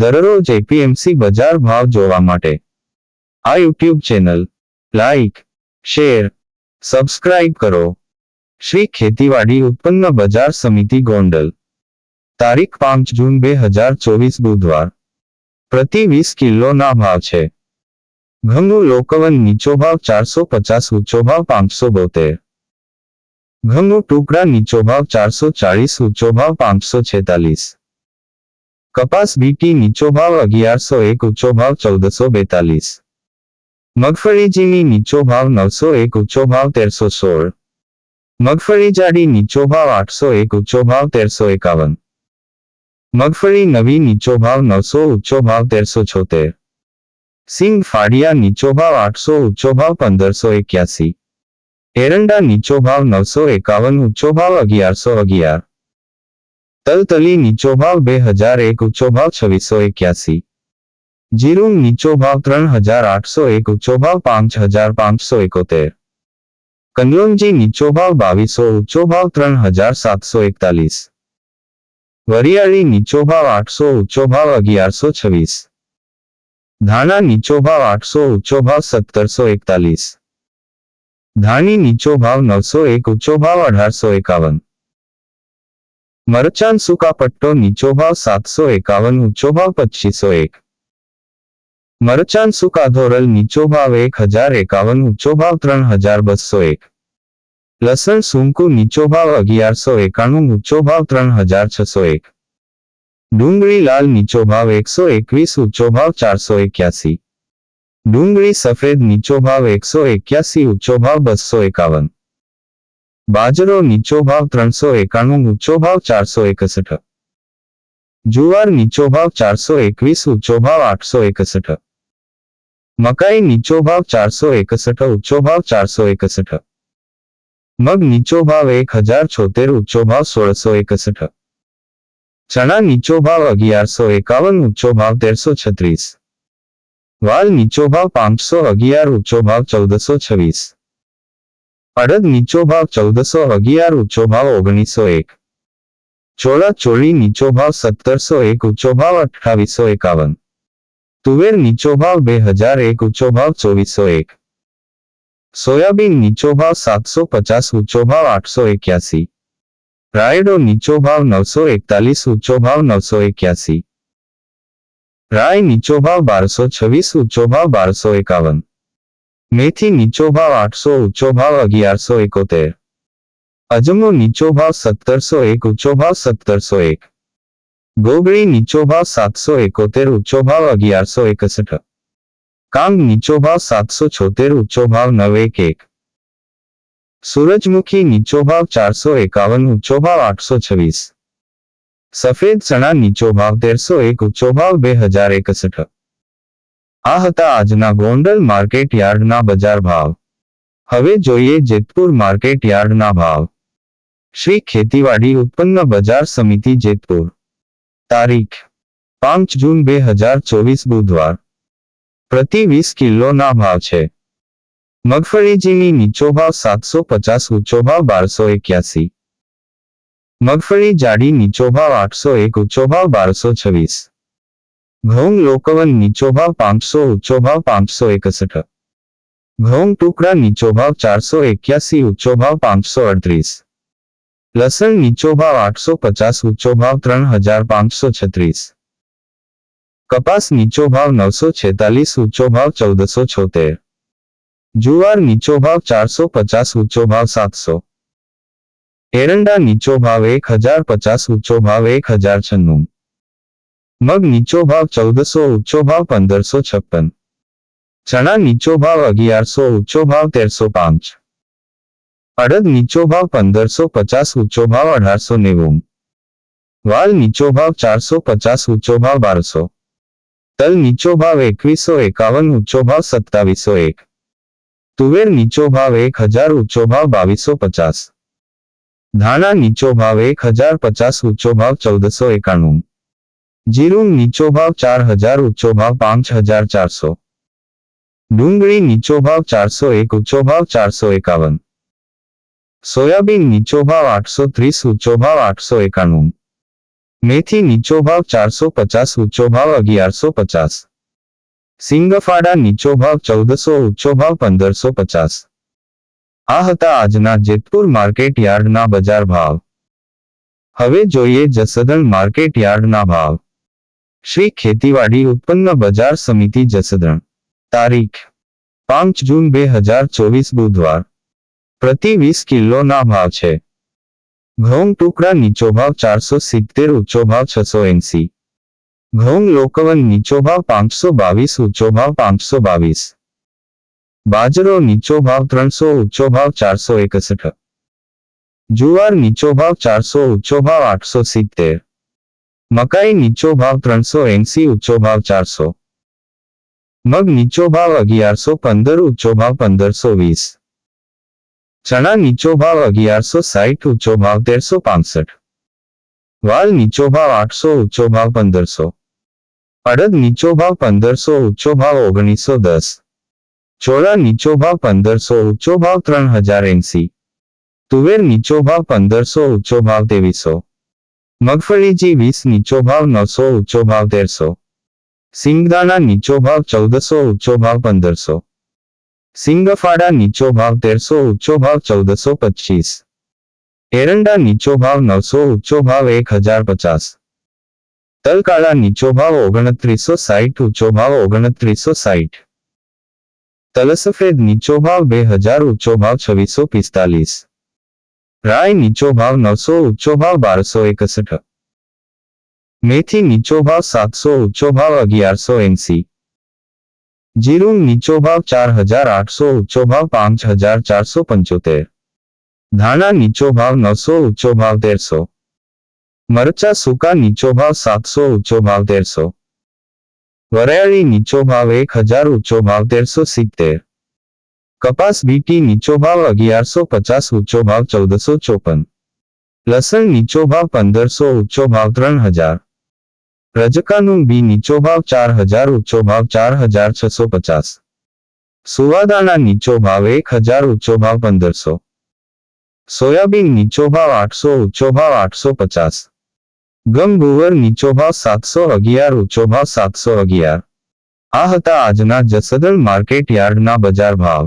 દરરોજ એપીએમસી બજાર ભાવ જોવા માટે આ YouTube channel like share subscribe કરો શ્રી ખેતીવાડી ઉત્પન્ન બજાર સમિતિ ગોંડલ તારીખ પાંચ જૂન બે હજાર ચોવીસ બુધવાર પ્રતિ વીસ કિલોના ભાવ છે ઘઉંનું લોકવન નીચો ભાવ ચારસો પચાસ ઊંચો ભાવ પાંચસો બોતેર ઘઉંનું ટુકડા નીચો ભાવ ચારસો ચાળીસ ઊંચો ભાવ પાંચસો છેતાલીસ કપાસ બીટી નીચો ભાવ અગિયારસો એક ઊંચો ભાવ ચૌદસો બેતાલીસ મગફળી ઝીણી નીચો ભાવ નવસો એક ઊંચો ભાવ તેરસો સોળ મગફળી જાડી નીચો ભાવ આઠસો એક ઊંચો ભાવ તેરસો એકાવન મગફળી નવી નીચો ભાવ નવસો ઊંચો ભાવ તેરસો છોતેર સિંગ ફાડિયા નીચો ભાવ આઠસો ઊંચો ભાવ પંદરસો એક્યાસી એરંડા નીચો ભાવ નવસો એકાવન ઊંચો ભાવ અગિયારસો અગિયાર તલતલી નીચો ભાવ બે હજાર એક ઊંચો ભાવ છવ્વીસો એક્યાસી જીરું નીચો ભાવ ત્રણ હજાર આઠસો એક ઊંચો ભાવ પાંચ હજાર પાંચસો એકોતેર કનલોનજી નીચો ભાવ બાવીસો ઊંચો ભાવ ત્રણ હજાર સાતસો એકતાલીસ વરિયાળી નીચો ભાવ આઠસો ઊંચો ભાવ અગિયારસો છવ્વીસ ધાણા નીચો ભાવ આઠસો ઊંચો ભાવ સત્તરસો એકતાલીસ ધાણી નીચો ભાવ નવસો એક ઊંચો ભાવ અઢારસો એકાવન મરચાન સૂકા પટ્ટો નીચો ભાવ સાતસો એકાવન ઊંચો ભાવ પચીસો એક મરચાન સૂકા ધોરલ નીચો ભાવ એક હજાર એકાવન ઊંચો ભાવ ત્રણ હજાર બસો એક લસણ સૂંકુ નીચો ભાવ અગિયારસો એકાણું ઊંચો ભાવ ત્રણ હજાર છસો એક ડુંગળી લાલ નીચો ભાવ એકસો એકવીસ ઊંચો ભાવ ચારસો એક્યાસી ડુંગળી સફેદ નીચો ભાવ એકસો એક્યાસી ઊંચો ભાવ બસો એકાવન બાજરો નીચો ભાવ ત્રણસો એકાણું ઊંચો ભાવ ચારસો એકસઠ જુવાર નીચો ભાવ ચારસો એકવીસ ઊંચો ભાવ આઠસો એકસઠ મકાઈ નીચો ભાવ ચારસો એકસઠ ઊંચો ભાવ ચારસો એકસઠ મગ નીચો ભાવ એક હજાર છોતેર ઊંચો ભાવ સોળસો એકસઠ ચણા નીચો ભાવ અગિયારસો એકાવન ઊંચો ભાવ તેરસો છત્રીસ વાલ નીચો ભાવ પાંચસો અગિયાર ઊંચો ભાવ ચૌદસો છવ્વીસ અડદ નીચો ભાવ ચૌદસો અગિયાર ઊંચો ભાવ ઓગણીસો એક. ચોળા ચોળી નીચો ભાવ સત્તરસો એક ઊંચો ભાવ અઠાવીસો એકાવન. તુવેર નીચો ભાવ બે હજાર એક ઊંચો ભાવ ચોવીસો એક. સોયાબીન નીચો ભાવ સાતસો પચાસ ઊંચો ભાવ આઠસો એક્યાસી. રાયડો નીચો ભાવ નવસો એકતાલીસ ઊંચો ભાવ નવસો એક્યાસી. રાય નીચો ભાવ બારસો છવ્વીસ ઊંચો ભાવ બારસો એકાવન. મેથી નીચો ભાવ આઠસો ઊંચો ભાવ અગિયારસો એકોતેર અજમો નીચો ભાવ સત્તરસો એક ઊંચો ભાવ સત્તરસો એક ગોગળી નીચો ભાવ સાતસો એકોતેર ઊંચો ભાવ અગિયારસો એકસઠ કાંગ નીચો ભાવ સાતસો છોતેર ઊંચો ભાવ નવ એક એક સૂરજમુખી નીચો ભાવ ચારસો એકાવન ઊંચો ભાવ આઠસો છવ્વીસ સફેદ ચણા નીચો ભાવ તેરસો એક ઊંચો ભાવ બે હજાર એકસઠ આ હતા આજના ગોંડલ માર્કેટ યાર્ડના બજાર ભાવ. હવે જોઈએ જેતપુર માર્કેટ યાર્ડના ભાવ. શ્રી ખેતીવાડી ઉત્પન્ન બજાર સમિતિ જેતપુર. તારીખ. પાંચ જૂન બે હજાર ચોવીસ બુધવાર. પ્રતિ વીસ કિલોના ભાવ છે. મગફળીજીની નીચો ભાવ સાતસો પચાસ, ઊંચો ભાવ બારસો એક્યાસી. મગફળી જાડી નીચો ભાવ આઠસો એક, ઊંચો ભાવ બારસો છવ્વીસ. ઘઉં લોકવન નીચો ભાવ પાંચસો ઊંચો ભાવ પાંચસો એકસઠ ઘઉં ટુકડા નીચો ભાવ ચારસો એક્યાસી ઊંચો ભાવ પાંચસો અડત્રીસ લસણ નીચો ભાવ આઠસો પચાસ ઊંચો ભાવ ત્રણ હજાર પાંચસો છત્રીસ કપાસ નીચો ભાવ નવસો છેતાલીસ ઊંચો ભાવ ચૌદસો છોતેર જુવાર નીચો ભાવ ચારસો પચાસ ઊંચો ભાવ સાતસો એરંડા નીચો ભાવ એક હજાર પચાસ ઊંચો ભાવ એક હજાર છન્નું મગ નીચો ભાવ ચૌદસો ઊંચો ભાવ પંદરસો છપ્પન ચણા નીચો ભાવ અગિયારસો ઊંચો ભાવ તેરસો પાંચ અડદ નીચો ભાવ પંદરસો પચાસ ઊંચો ભાવ અઢારસો નેવું વાલ નીચો ભાવ ચારસો પચાસ ઊંચો ભાવ બારસો તલ નીચો ભાવ એકવીસો એકાવન ઊંચો ભાવ સત્તાવીસો એક તુવેર નીચો ભાવ એક હજાર ઊંચો ભાવ બાવીસો પચાસ ધાણા નીચો ભાવ એક હજાર પચાસ ઊંચો ભાવ ચૌદસો એકાણું જીરું નીચો ભાવ ચાર હજાર ઊંચો ભાવ પાંચ હજાર ચારસો. ડુંગળી નીચો ભાવ ચારસો એક, ઊંચો ભાવ ચારસો એકાવન. સોયાબીન નીચો ભાવ આઠસો ત્રીસ, ઊંચો ભાવ આઠસો એકાણું. મેથી નીચો ભાવ ચારસો પચાસ, ઊંચો ભાવ અગિયારસો પચાસ. સિંગફાડા નીચો ભાવ ચૌદસો, ઊંચો ભાવ પંદરસો પચાસ. આ હતા આજના જેતપુર માર્કેટ યાર્ડના બજાર ભાવ. હવે જોઈએ જસદણ માર્કેટ યાર્ડના ભાવ. શ્રી ખેતીવાડી ઉત્પન્ન બજાર સમિતિ જસદણ તારીખ પાંચ જૂન બે હજાર ચોવીસ બુધવાર પ્રતિ વીસ કિલોના ભાવ છે ઘઉં ટુકડા નીચો ભાવ ચારસો સિત્તેર ઊંચો ભાવ છસો એંસી ઘઉં લોકવન નીચો ભાવ પાંચસો બાવીસ ઊંચો ભાવ પાંચસો બાવીસ બાજરો નીચો ભાવ ત્રણસો ઊંચો ભાવ ચારસો એકસઠ જુવાર નીચો ભાવ ચારસો ઊંચો ભાવ આઠસો સિત્તેર મકાઈ નીચો ભાવ ત્રણસો એંસી ઊંચો ભાવ ચારસો મગ નીચો ભાવ અગિયારસો પંદર ઊંચો ભાવ પંદરસો વીસ ચણા નીચો ભાવ અગિયારસો સાઠ ઊંચો ભાવ તેરસો પાસઠ વાલ નીચો ભાવ આઠસો ઊંચો ભાવ પંદરસો અડદ નીચો ભાવ પંદરસો ઊંચો ભાવ ઓગણીસો દસ ચોળા નીચો ભાવ પંદરસો ઊંચો ભાવ ત્રણ હજાર એંસી તુવેર નીચો ભાવ પંદરસો ઊંચો ભાવ ત્રેવીસો મગફળીજી વીસ નીચો ભાવ નવસો ઊંચો ભાવ તેરસો. સિંગદાણા નીચો ભાવ ચૌદસો ઊંચો ભાવ પંદરસો. સિંગફાડા નીચો ભાવ તેરસો ઊંચો ભાવ ચૌદસો પચીસ. એરંડા નીચો ભાવ નવસો ઊંચો ભાવ એક હજાર પચાસ. તલકાળા નીચો ભાવ ઓગણત્રીસો સાઠ ઊંચો ભાવ ઓગણત્રીસો સાઠ તલસફેદ નીચો ભાવ બે હજાર ઊંચો ભાવ છવ્વીસો પિસ્તાલીસ. રાય નીચો ભાવ નવસો ઊંચો ભાવ બારસો એકસઠ મેથી નીચો ભાવ સાતસો ઊંચો ભાવ અગિયારસો એંસી જીરું નીચો ભાવ ચાર હજાર આઠસો ઊંચો ભાવ પાંચ હજાર ચારસો પંચોતેર ધાણા નીચો ભાવ નવસો ઊંચો ભાવ તેરસો મરચા સૂકા નીચો ભાવ સાતસો ઊંચો ભાવ તેરસો વરિયાળી નીચો ભાવ એક હજાર ઊંચો ભાવ તેરસો સિત્તેર કપાસ બીટી નીચો ભાવ અગિયારસો પચાસ ઊંચો ભાવ ચૌદસો ચોપન લસણ નીચો ભાવ પંદરસો ઊંચો ભાવ ત્રણ હજાર રજકાનું બી નીચો ભાવ ચાર હજાર ઊંચો ભાવ ચાર હજાર છસો પચાસ સુવાદાના નીચો ભાવ એક હજાર ઊંચો ભાવ પંદરસો સોયાબીન નીચો ભાવ આઠસો ઊંચો ભાવ આઠસો પચાસ ગમ ગુવર નીચો ભાવ સાતસો અગિયાર ઊંચો ભાવ સાતસો અગિયાર આ હતા આજના જસદણ માર્કેટ યાર્ડના બજાર ભાવ